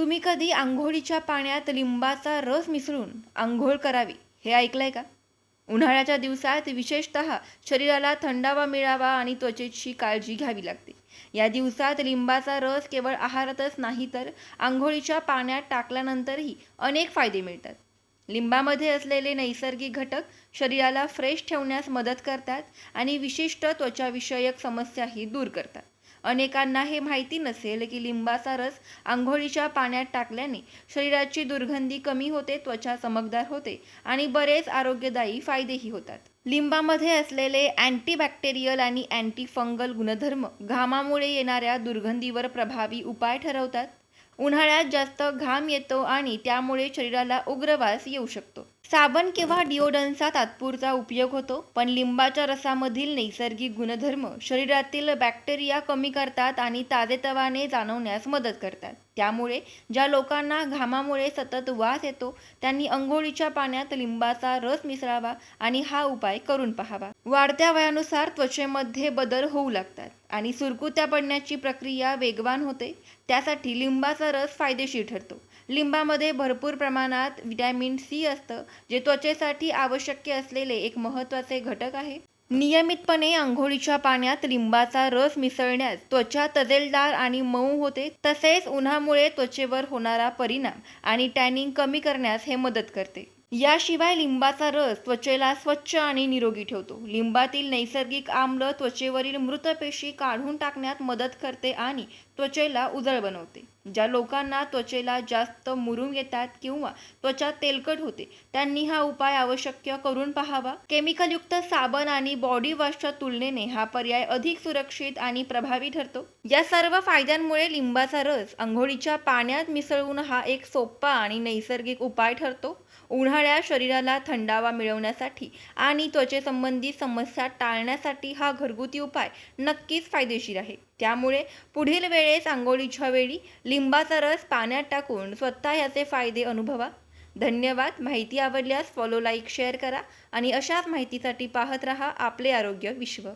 तुम्ही कधी आंघोळीच्या पाण्यात लिंबाचा रस मिसळून आंघोळ करावी हे ऐकलंय का? उन्हाळ्याच्या दिवसात विशेषतः शरीराला थंडावा मिळावा आणि त्वचेची काळजी घ्यावी लागते. या दिवसात लिंबाचा रस केवळ आहारातच नाही तर आंघोळीच्या पाण्यात टाकल्यानंतरही अनेक फायदे मिळतात. लिंबामध्ये असलेले नैसर्गिक घटक शरीराला फ्रेश ठेवण्यास मदत करतात आणि विशिष्ट त्वचाविषयक समस्याही दूर करतात. अनेकांना हे माहिती नसेल की लिंबाचा रस आंघोळीच्या पाण्यात टाकल्याने शरीराची दुर्गंधी कमी होते त्वचा चमकदार होते आणि बरेच आरोग्यदायी फायदेही होतात. लिंबामध्ये असलेले अँटीबॅक्टेरियल आणि अँटी फंगल गुणधर्म घामामुळे येणाऱ्या दुर्गंधीवर प्रभावी उपाय ठरवतात. उन्हाळ्यात जास्त घाम येतो आणि त्यामुळे शरीराला उग्रवास येऊ शकतो. साबण किंवा डिओडनचा तात्पुरता उपयोग होतो पण लिंबाच्या रसामधील नैसर्गिक गुणधर्म शरीरातील बॅक्टेरिया कमी करतात आणि ताजेतवाने जाणवण्यास मदत करतात. त्यामुळे ज्या लोकांना घामामुळे सतत वास येतो त्यांनी अंघोळीच्या पाण्यात लिंबाचा रस मिसळावा आणि हा उपाय करून पहावा. वाढत्या वयानुसार त्वचेमध्ये बदल होऊ लागतात आणि सुरकुत्या पडण्याची प्रक्रिया वेगवान होते त्यासाठी लिंबाचा रस फायदेशीर ठरतो. लिंबामध्ये भरपूर प्रमाणात विटॅमिन सी असतं जे त्वचेसाठी आवश्यक असलेले एक महत्त्वाचे घटक आहे. नियमितपणे आंघोळीच्या पाण्यात लिंबाचा रस मिसळण्यास त्वचा तजेलदार आणि मऊ होते. तसेच उन्हामुळे त्वचेवर होणारा परिणाम आणि टॅनिंग कमी करण्यास हे मदत करते. याशिवाय लिंबाचा रस त्वचेला स्वच्छ आणि निरोगी ठेवतो. लिंबातील नैसर्गिक आम्ल त्वचेवरील मृत पेशी काढून टाकण्यात मदत करते आणि त्वचेला उजळ बनवते. ज्या लोकांना त्वचेला जास्त मुरुम येतात किंवा त्वचा तेलकट होते त्यांनी हा उपाय आवश्यक करून पाहावा. केमिकलयुक्त साबण आणि बॉडी वॉशच्या तुलनेने हा पर्याय अधिक सुरक्षित आणि प्रभावी ठरतो. या सर्व फायद्यांमुळे लिंबाचा रस आंघोळीच्या पाण्यात मिसळून हा एक सोपा आणि नैसर्गिक उपाय ठरतो. उन्हाळ्यात शरीराला थंडावा मिळवण्यासाठी आणि त्वचेसंबंधी समस्या टाळण्यासाठी हा घरगुती उपाय नक्कीच फायदेशीर आहे. त्यामुळे पुढील वेळेस आंघोळीच्या वेळी लिंबाचा रस पाण्यात टाकून स्वतः याचे फायदे अनुभवा. धन्यवाद. माहिती आवडल्यास फॉलो लाईक शेअर करा आणि अशाच माहितीसाठी पाहत रहा आपले आरोग्य विश्व.